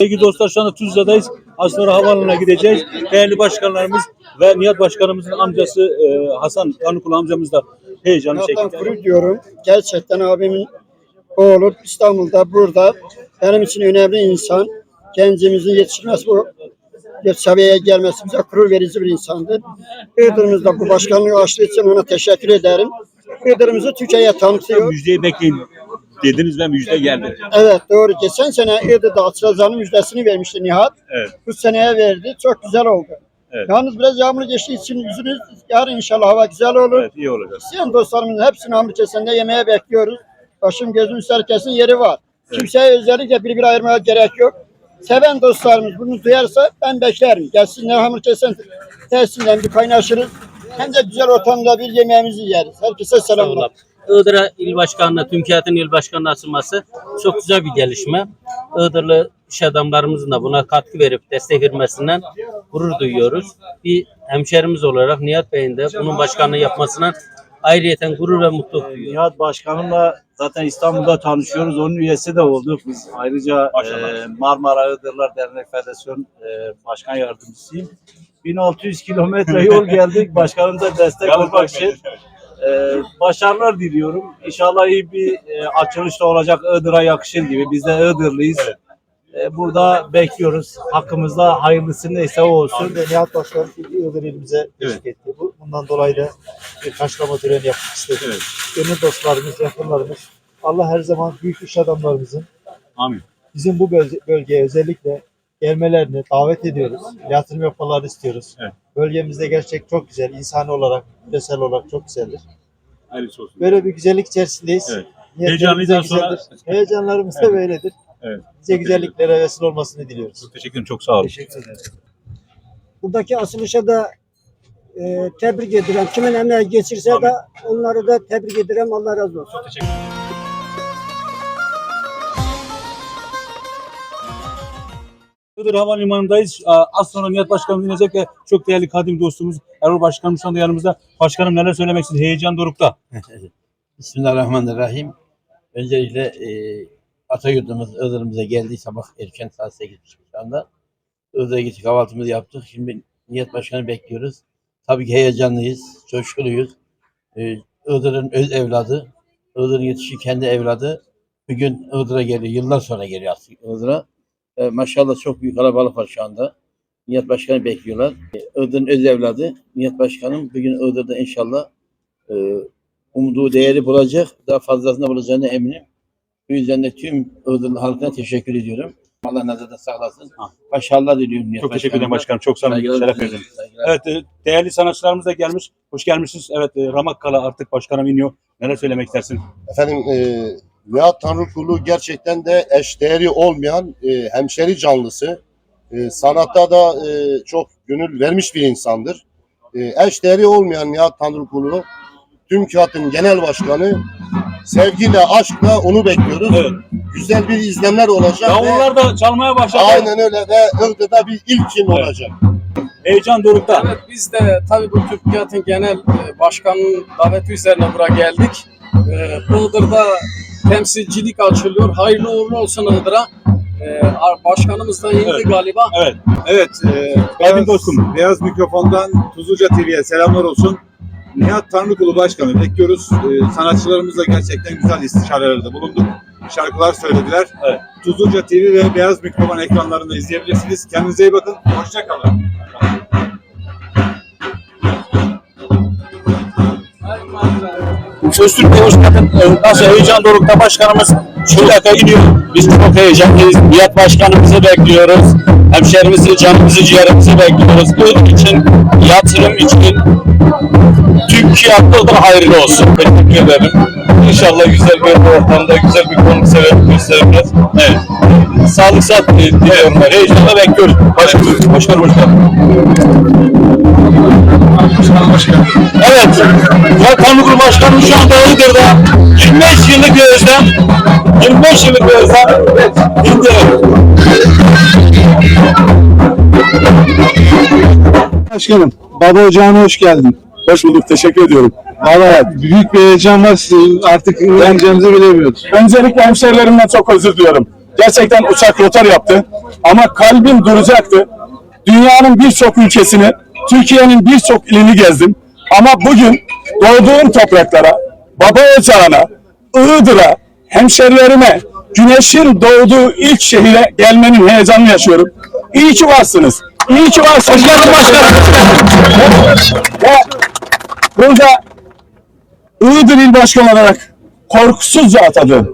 Sevgili dostlar şu anda Tuzla'dayız. Az sonra havaalanına gideceğiz. Değerli başkanlarımız ve Nihat Başkanımızın amcası e, Hasan Kanıkul amcamız da heyecanlı şekilde. gurur diyorum. Gerçekten abimin oğlu İstanbul'da burada benim için önemli insan. Gencimizin yetişmesi bu seviyeye gelmesi bize gurur verici bir insandır. Iğdır'ımızda bu başkanlığı açtığı için ona teşekkür ederim. Iğdır'ımızı Türkiye'ye tanıtıyor. Müjdeyi bekleyin dediniz ve müjde geldi. Evet doğru. Geçen sene Iğdır'da açılacağının müjdesini vermişti Nihat. Evet. Bu seneye verdi. Çok güzel oldu. Evet. Yalnız biraz yağmur geçtiği için üzülürüz. Yarın inşallah hava güzel olur. Evet iyi olacak. İsteyen dostlarımızın hepsini hamur kesende yemeğe bekliyoruz. Başım gözüm herkesin yeri var. Kimseye özellikle bir bir ayırmaya gerek yok. Seven dostlarımız bunu duyarsa ben beklerim. Gelsinler hamur kesen tesinden bir kaynaşırız. Hem de güzel ortamda bir yemeğimizi yeriz. Herkese selamlar. Iğdır'a il başkanlığı, TÜMKİAD'ın il başkanlığı açılması çok güzel bir gelişme. Iğdırlı iş adamlarımızın da buna katkı verip destek vermesinden gurur duyuyoruz. Bir hemşerimiz olarak Nihat Bey'in de bunun başkanlığı yapmasından ayrıyeten gurur ve mutluluk duyuyoruz. Nihat Başkanım'la zaten İstanbul'da tanışıyoruz. Onun üyesi de olduk. Biz ayrıca e, Marmara Iğdırlar Dernek Federasyon e, Başkan Yardımcısıyım. 1600 kilometre yol geldik. Başkanım da destek olmak için. E, başarılar diliyorum. İnşallah iyi bir e, açılış da olacak. Iğdır'a yakışır gibi. Biz de Iğdırlıyız. E, burada bekliyoruz. Hakkımızda hayırlısı neyse o olsun. Ve Nihat Başkan Iğdır ilimize teşvik etti. Bu, bundan dolayı da bir karşılama töreni yapmak istedik. Evet. Gönül dostlarımız, yakınlarımız, Allah her zaman büyük iş adamlarımızın Amin. bizim bu bölge- bölgeye özellikle gelmelerini davet ediyoruz. Yatırım yapmalarını istiyoruz. Evet. Bölgemizde gerçek çok güzel, insani olarak, küresel olarak çok güzeldir. Hayırlısı olsun. Böyle bir güzellik içerisindeyiz. Evet. Heyecanlıyız de az sonra. Heyecanlarımız da Evet. böyledir. Evet. Bize güzelliklere vesile olmasını diliyoruz. Çok teşekkür ederim. Çok sağ olun. Teşekkür ederim. buradaki açılışa da e, tebrik ederim. Kimin emeği geçirse de onları da tebrik ederim. Allah razı olsun. Iğdır Havalimanı'ndayız. Sonra Nihat Başkanım dinleyecek ve çok değerli kadim dostumuz Erol Başkanım şu anda yanımızda. Başkanım neler söylemek istiyorsun? Heyecan dorukta. Bismillahirrahmanirrahim. Öncelikle e, Atayurt'umuz Iğdır'ımıza geldi sabah erken saat 8 şu anda. Iğdır'a gittik kahvaltımızı yaptık. Şimdi Niyet Başkanı bekliyoruz. Tabii ki heyecanlıyız, coşkuluyuz. E, Iğdır'ın öz evladı, Iğdır'ın yetişi kendi evladı. Bugün Iğdır'a geliyor, yıllar sonra geliyor aslında Iğdır'a. E, maşallah çok büyük kalabalık var şu anda. Niyet Başkanı bekliyorlar. E, Iğdır'ın öz evladı Niyet Başkanım bugün Iğdır'da inşallah e, umduğu değeri bulacak. Daha fazlasını bulacağına eminim. Bu yüzden de tüm Iğdırlı halkına teşekkür ediyorum. Allah nazarda sağlasın. Başarılar diliyorum. Nihat Çok teşekkür ederim başkanım. Çok sağ olun. Saygılar Şeref verdiniz. Evet e, değerli sanatçılarımız da gelmiş. Hoş gelmişsiniz. Evet e, Ramakkala artık başkanım iniyor. Neler söylemek istersin? Efendim e, Nihat Tanrıkulu gerçekten de eşdeğeri olmayan e, hemşeri canlısı. E, sanatta da e, çok gönül vermiş bir insandır. E, eşdeğeri olmayan Nihat Tanrıkulu tüm kağıtın genel başkanı sevgiyle, aşkla onu bekliyoruz. Evet. Güzel bir izlemler olacak. Davullar da çalmaya başladı. aynen öyle ve Iğdır'da bir ilkin olacak. Heyecan dorukta. Evet biz de tabii bu TÜRKİAD'ın genel e, başkanının daveti üzerine buraya geldik. Ee, Iğdır'da temsilcilik açılıyor. Hayırlı uğurlu olsun Iğdır'a. Ee, ar- başkanımız da indi Evet. galiba. Evet. Evet, e, Beyaz, dostum. Beyaz Mikrofon'dan Tuzluca TV'ye selamlar olsun. Nihat Tanrıkulu Başkanı bekliyoruz. E, sanatçılarımızla gerçekten güzel istişarelerde bulunduk. Şarkılar söylediler. Evet. Tuzluca TV ve Beyaz Mikrofon ekranlarında izleyebilirsiniz. Kendinize iyi bakın. Hoşçakalın. Söztürk hoş geldin. Ee, Nasıl heyecan dorukta başkanımız şu dakika iniyor. Biz çok heyecanlıyız. Nihat başkanımızı bekliyoruz. Hemşerimizi, canımızı, ciğerimizi bekliyoruz. Bu için, yatırım için Türkiye hakkında da hayırlı olsun. Teşekkür ederim. İnşallah güzel bir ortamda, güzel bir konser göstereceğiz. Evet. Sağlık saat diliyorum. Heyecanla bekliyoruz. Başkanım, başkanım hoş geldin. Evet. Ya Kanlıkur Başkanım şu anda Iğdır'da 25 yıllık bir özlem. 25 yıllık bir özlem. İndi. Başkanım, Baba Ocağı'na hoş geldin. Hoş bulduk. Teşekkür ediyorum. Valla büyük bir heyecan var. Siz Artık diyeceğimizi bilemiyoruz. Öncelikle hemşehrilerimden çok özür diliyorum. Gerçekten uçak rotar yaptı. Ama kalbim duracaktı. Dünyanın birçok ülkesini, Türkiye'nin birçok ilini gezdim. Ama bugün doğduğum topraklara, baba ocağına, Iğdır'a, hemşerilerime, güneşin doğduğu ilk şehire gelmenin heyecanını yaşıyorum. İyi ki varsınız. İyi ki varsınız. Başkanım. Burada Iğdır İl Başkanı olarak korkusuzca atadı.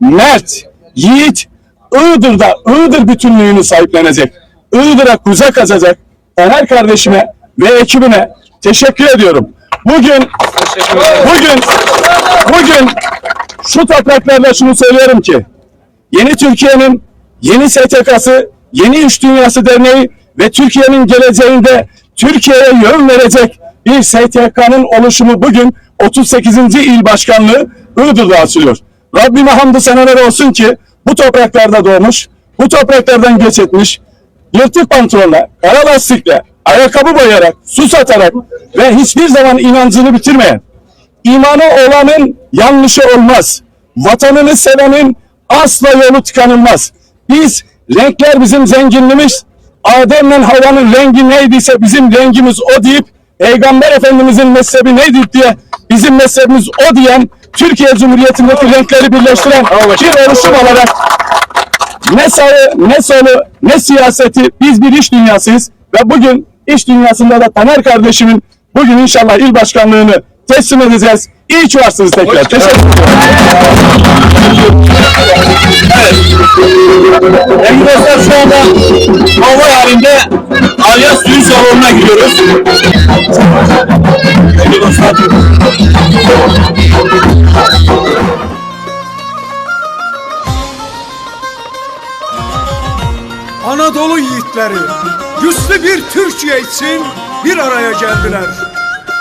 Mert, yiğit, Iğdır'da Iğdır bütünlüğünü sahiplenecek. Iğdır'a kucak açacak. Taner kardeşime ve ekibine teşekkür ediyorum. Bugün, bugün, bugün şu topraklarda şunu söylüyorum ki, Yeni Türkiye'nin yeni STK'sı, Yeni İş Dünyası Derneği ve Türkiye'nin geleceğinde Türkiye'ye yön verecek bir STK'nın oluşumu bugün 38. il başkanlığı Iğdır'da açılıyor. Rabbime hamdü seneler olsun ki bu topraklarda doğmuş, bu topraklardan göç etmiş, yırtık pantolonla, kara lastikle, ayakkabı boyayarak, su satarak ve hiçbir zaman inancını bitirmeyen, imanı olanın yanlışı olmaz. Vatanını sevenin asla yolu tıkanılmaz. Biz, renkler bizim zenginliğimiz. Adem'le Havva'nın rengi neydiyse bizim rengimiz o deyip, Peygamber Efendimizin mezhebi neydi diye bizim mezhebimiz o diyen, Türkiye Cumhuriyeti'ndeki renkleri birleştiren bir oluşum olarak ne sağı, ne solu, ne siyaseti biz bir iş dünyasıyız ve bugün iş dünyasında da Taner kardeşimin bugün inşallah il başkanlığını teslim edeceğiz. İyi ki varsınız tekrar. Teşekkür ederim. Evet. Dostlar şu anda konvoy halinde Alya Suyu salonuna gidiyoruz. Sevgili dostlar. Anadolu yiğitleri güçlü bir Türkiye için bir araya geldiler.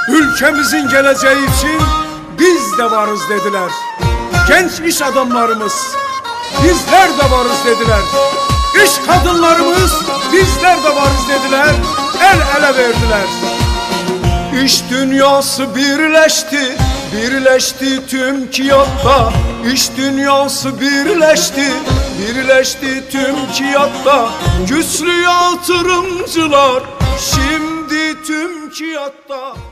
Ülkemizin geleceği için biz de varız dediler. Genç iş adamlarımız bizler de varız dediler. İş kadınlarımız bizler de varız dediler. El ele verdiler. İş dünyası birleşti, birleşti tüm kiyatta. İş dünyası birleşti, birleşti tüm kiyatta. Güçlü yatırımcılar şimdi tüm kiyatta.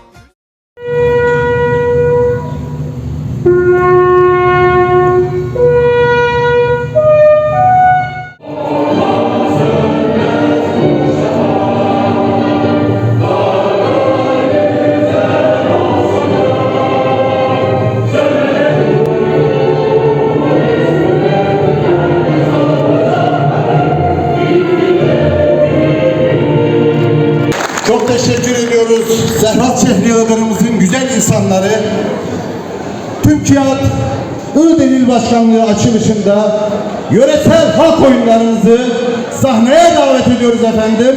Başkanlığı açılışında yöresel halk oyunlarımızı sahneye davet ediyoruz efendim.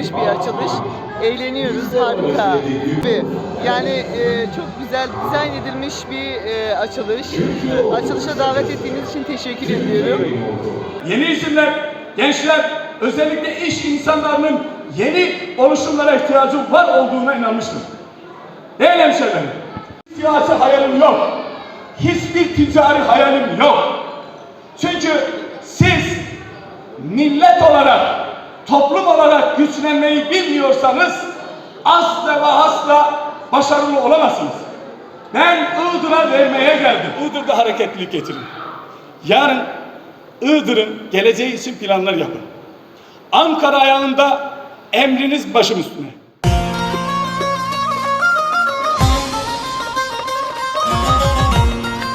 Yapılmış bir açılış. Eğleniyoruz. Harika. Yani e, çok güzel dizayn edilmiş bir e, açılış. Açılışa davet ettiğiniz için teşekkür ediyorum. Yeni isimler, gençler, özellikle iş insanlarının yeni oluşumlara ihtiyacı var olduğuna inanmıştır. Değerli hemşehrilerim, siyasi hayalim yok. Hiçbir ticari hayalim yok. Çünkü siz millet olarak, toplum olarak güçlenmeyi bilmiyorsanız asla ve asla başarılı olamazsınız. Ben Iğdır'a vermeye geldim. Iğdır'da hareketlilik getirin. Yarın Iğdır'ın geleceği için planlar yapın. Ankara ayağında emriniz başım üstüne.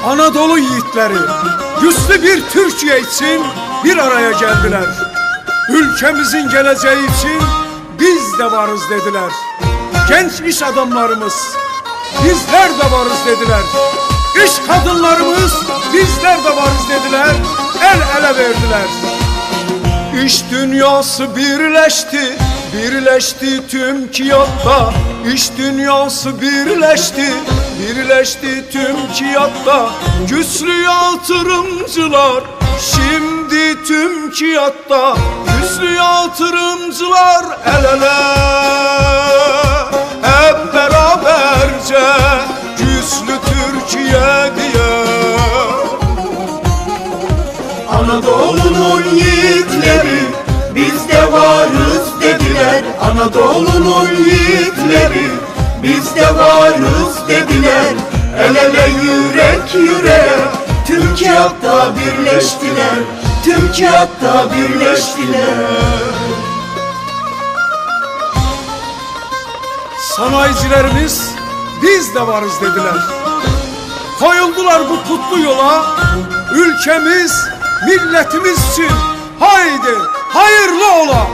Anadolu yiğitleri güçlü bir Türkiye için bir araya geldiler. Ülkemizin geleceği için biz de varız dediler. Genç iş adamlarımız bizler de varız dediler. İş kadınlarımız bizler de varız dediler. El ele verdiler. İş dünyası birleşti, birleşti tüm kiyatta. İş dünyası birleşti, birleşti tüm kiyatta. Güçlü yatırımcılar şimdi tüm kiyatta. Güçlü yatırımcılar el ele. Hep beraberce güçlü Türkiye diye. Anadolu'nun yiğitleri biz de varız dediler Anadolu'nun yiğitleri biz de varız dediler El ele yürek yüreğe kağıtta birleştiler Tüm kağıtta birleştiler Sanayicilerimiz biz de varız dediler. Koyuldular bu kutlu yola. Ülkemiz, milletimiz için haydi hayırlı ola.